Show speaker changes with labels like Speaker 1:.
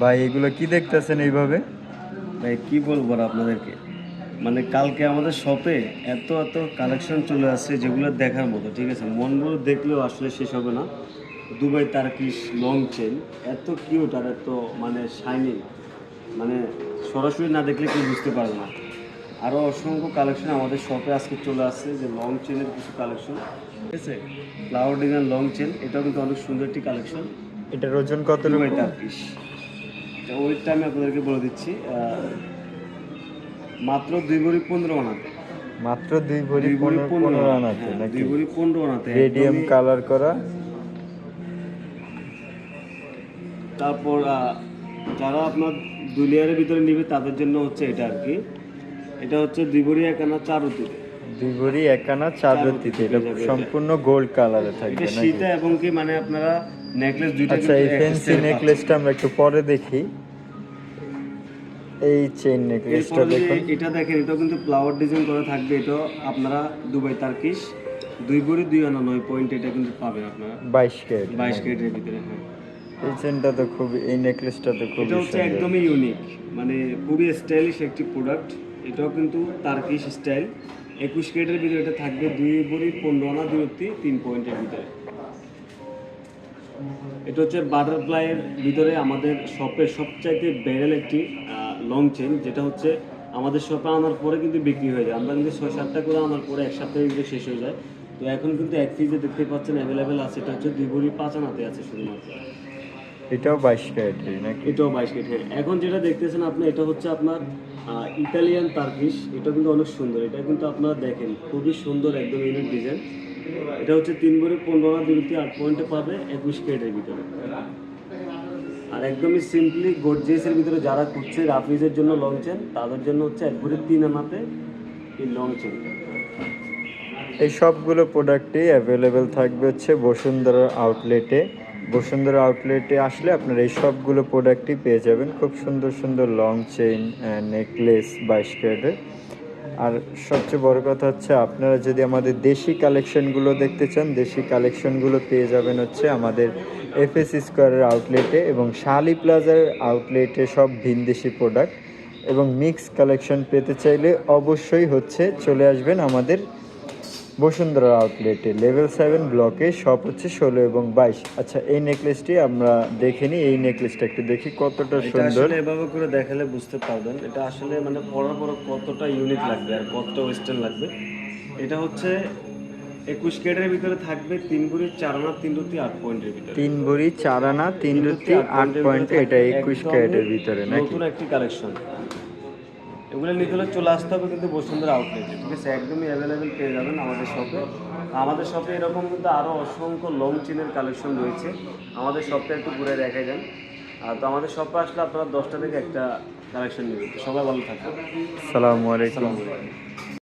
Speaker 1: ভাই এগুলো কি দেখতেছেন এইভাবে?
Speaker 2: ভাই কি বলব আর আপনাদেরকে? মানে কালকে আমাদের শপে এত এত কালেকশন চলে আসছে যেগুলো দেখার মতো ঠিক আছে? মনগুলো দেখলেও আসলে শেষ হবে না। দুবাই তারকিস লং চেন এত কিউট আর এত মানে শাইনিং মানে সরাসরি না দেখলে কেউ বুঝতে পারবে না। আরও অসংখ্য কালেকশন আমাদের শপে আজকে চলে আসছে যে লং চেনের কিছু কালেকশন ঠিক আছে? ফ্লাওয়ার ডিজাইন লং চেন এটাও কিন্তু অনেক সুন্দর একটি কালেকশন
Speaker 1: এটার ওজন কত
Speaker 2: দুবাই
Speaker 1: রকম
Speaker 2: টার্কিশ ওয়েটটা আমি আপনাদেরকে বলে দিচ্ছি মাত্র দুই ভরি পনেরো আনাতে
Speaker 1: মাত্র দুই ভরি
Speaker 2: ভরি
Speaker 1: পনেরো
Speaker 2: আনাতে দুই ভরি পনেরো আনাতে
Speaker 1: রেডিয়াম কালার করা।
Speaker 2: তারপর যারা আপনার দুই লেয়ারের ভিতরে নিবে তাদের জন্য হচ্ছে এটা আর কি। এটা হচ্ছে দুই ভরি এক আনা চার অতিতে
Speaker 1: দুই ভরি একানা চার রতিতে এটা
Speaker 2: এটা।
Speaker 1: সম্পূর্ণ গোল্ড কালারে থাকবে
Speaker 2: শীতে এবং কি মানে আপনারা নেকলেস দুইটা
Speaker 1: আচ্ছা এই ফেন্সি নেকলেসটা আমরা একটু পরে দেখি। এই চেইন নেকলেসটা দেখুন।
Speaker 2: এটা দেখেন এটাও কিন্তু ফ্লাওয়ার ডিজাইন করা থাকবে। এটাও আপনারা দুবাই তার্কিশ দুই ভরি দুই আনা নয় পয়েন্ট এটা কিন্তু পাবেন আপনারা।
Speaker 1: বাইশ ক্যারেট।
Speaker 2: বাইশ কেটের ভিতরে হ্যাঁ।
Speaker 1: এই চেনটা তো খুব এই নেকলেসটা তো খুব
Speaker 2: এটা হচ্ছে একদমই ইউনিক মানে খুবই স্টাইলিশ একটি প্রোডাক্ট এটাও কিন্তু তার্কিশ স্টাইল একুশ কেটের ভিতরে এটা থাকবে দুই বড়ি, পনেরো আনা দূরত্বে, তিন পয়েন্টের ভিতরে। এটা হচ্ছে বাটারফ্লাইয়ের ভিতরে আমাদের শপের সবচাইতে ব্যারেল একটি লং চেন যেটা হচ্ছে আমাদের শপে আনার পরে কিন্তু বিক্রি হয়ে যায়। আমরা কিন্তু ছয় সাতটা করে আনার পরে এক সপ্তাহে কিন্তু শেষ হয়ে যায়। তো এখন কিন্তু এক পিসে দেখতে পাচ্ছেন অ্যাভেলেবেল আছে, এটা হচ্ছে দুই বড়ি, পাঁচ আনাতে আছে শুধুমাত্র।
Speaker 1: এটাও বাইশ ক্যারেটের নাকি?
Speaker 2: এটাও বাইশ কেট হ্যাঁ এখন যেটা দেখতেছেন আপনি এটা হচ্ছে আপনার ইতালিয়ান তার্কিশ। এটা কিন্তু অনেক সুন্দর। এটা কিন্তু আপনারা দেখেন খুবই সুন্দর একদম ইউনিক ডিজাইন এটা হচ্ছে তিন ভরি পনেরো আনা দূরত্বে আট পয়েন্টে পাবে একুশ কেটের ভিতরে। আর একদমই সিম্পলি গোর্জিয়াসের ভিতরে যারা খুঁজছে রাফিজের জন্য লং চেন তাদের জন্য হচ্ছে এক ভরি তিন আনাতে এই লং চেন
Speaker 1: এই সবগুলো প্রোডাক্টই অ্যাভেলেবেল থাকবে হচ্ছে বসুন্ধরা আউটলেটে বসুন্ধরা আউটলেটে আসলে আপনারা এই সবগুলো প্রোডাক্টই পেয়ে যাবেন। খুব সুন্দর সুন্দর লং চেইন নেকলেস বাইশ ক্যারেটের আর সবচেয়ে বড় কথা হচ্ছে, আপনারা যদি আমাদের দেশি কালেকশনগুলো দেখতে চান, দেশি কালেকশনগুলো পেয়ে যাবেন হচ্ছে আমাদের এফএস স্কোয়ারের আউটলেটে এবং শালি প্লাজার আউটলেটে সব ভিনদেশি প্রোডাক্ট এবং মিক্স কালেকশন পেতে চাইলে অবশ্যই হচ্ছে চলে আসবেন আমাদের বসুন্ধরা আউটলেটে লেভেল সেভেন ব্লকে শপ হচ্ছে ষোলো এবং বাইশ। আচ্ছা এই নেকলেসটি আমরা দেখে নিই এই নেকলেসটা একটু দেখি কতটা সুন্দর।
Speaker 2: এভাবে করে দেখালে বুঝতে পারবেন এটা আসলে মানে পরার পর কতটা ইউনিক লাগবে আর কতটা ওয়েস্টার্ন লাগবে। এটা হচ্ছে একুশ কেটের ভিতরে থাকবে তিন ভরি চার আনা তিন রুটি আট পয়েন্টের ভিতরে।
Speaker 1: তিন ভরি চার আনা তিন রুটি আট পয়েন্টে এটা একুশ ক্যারেটের ভিতরে
Speaker 2: নতুন একটি কালেকশন এগুলো নিতে হলে চলে আসতে হবে কিন্তু বসুন্ধরা আউটলেটে ঠিক আছে? একদমই অ্যাভেলেবেল পেয়ে যাবেন আমাদের শপে আমাদের শপে এরকম কিন্তু আরও অসংখ্য লং চেনের কালেকশন রয়েছে। আমাদের শপটা একটু ঘুরে দেখে যান আর তো আমাদের শপে আসলে আপনারা দশটা থেকে একটা কালেকশন নেবেন। সবাই ভালো থাকবেন।
Speaker 1: সালামু আলাইকুম।
Speaker 2: আসসালামু আলাইকুম।